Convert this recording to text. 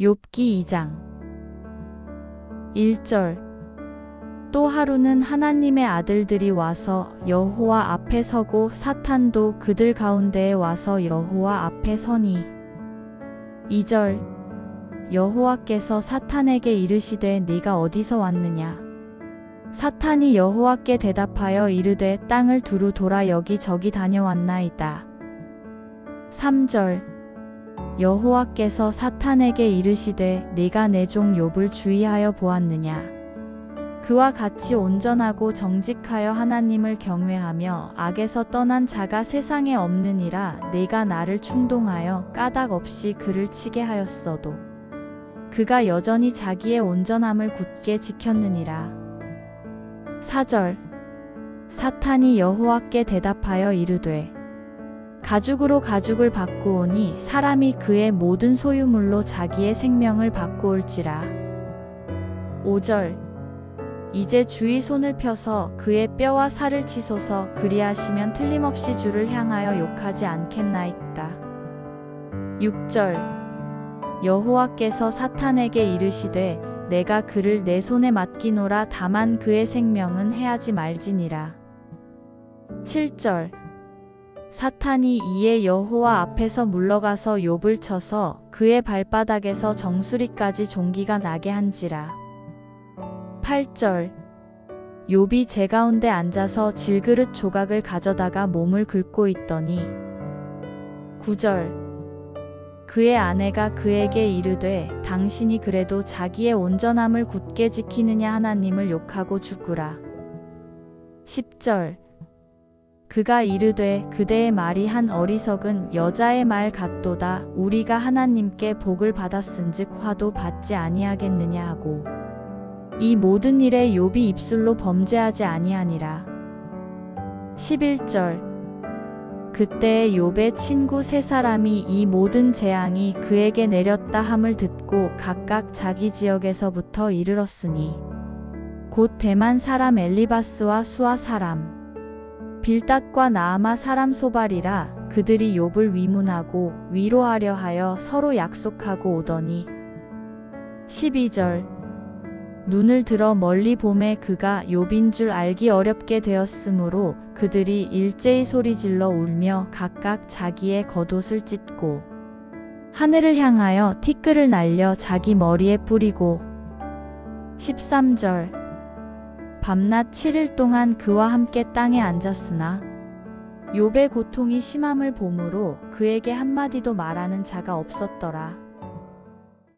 욥기 2장. 1절. 또 하루는 하나님의 아들들이 와서 여호와 앞에 서고 사탄도 그들 가운데에 와서 여호와 앞에 서니. 2절. 여호와께서 사탄에게 이르시되 네가 어디서 왔느냐? 사탄이 여호와께 대답하여 이르되 땅을 두루 돌아 여기저기 다녀왔나이다. 3절 여호와께서 사탄에게 이르시되 네가 내 종 욥을 주의하여 보았느냐? 그와 같이 온전하고 정직하여 하나님을 경외하며 악에서 떠난 자가 세상에 없느니라 내가 나를 충동하여 까닭 없이 그를 치게 하였어도 그가 여전히 자기의 온전함을 굳게 지켰느니라. 4절. 사탄이 여호와께 대답하여 이르되 가죽으로 가죽을 바꾸오니 사람이 그의 모든 소유물로 자기의 생명을 바꾸올지라. 5절 이제 주의 손을 펴서 그의 뼈와 살을 치소서 그리하시면 틀림없이 주를 향하여 욕하지 않겠나이까. 6절 여호와께서 사탄에게 이르시되 내가 그를 내 손에 맡기노라 다만 그의 생명은 해하지 말지니라. 7절 사탄이 이에 여호와 앞에서 물러가서 욥을 쳐서 그의 발바닥에서 정수리까지 종기가 나게 한지라. 8절 욥이 제 가운데 앉아서 질그릇 조각을 가져다가 몸을 긁고 있더니 9절 그의 아내가 그에게 이르되 당신이 그래도 자기의 온전함을 굳게 지키느냐 하나님을 욕하고 죽으라. 10절 그가 이르되 그대의 말이 한 어리석은 여자의 말 같도다. 우리가 하나님께 복을 받았은즉 화도 받지 아니하겠느냐 하고. 이 모든 일에 욥이 입술로 범죄하지 아니하니라. 11절. 그때에 욥의 친구 세 사람이 이 모든 재앙이 그에게 내렸다 함을 듣고 각각 자기 지역에서부터 이르렀으니 곧 대만 사람 엘리바스와 수아 사람 빌닷과 나아마 사람 소발이라 그들이 욥을 위문하고 위로하려 하여 서로 약속하고 오더니 12절. 눈을 들어 멀리 봄에 그가 욥인 줄 알기 어렵게 되었으므로 그들이 일제히 소리질러 울며 각각 자기의 겉옷을 찢고 하늘을 향하여 티끌을 날려 자기 머리에 뿌리고 13절 밤낮 7일 동안 그와 함께 땅에 앉았으나 욥의 고통이 심함을 보므로 그에게 한마디도 말하는 자가 없었더라.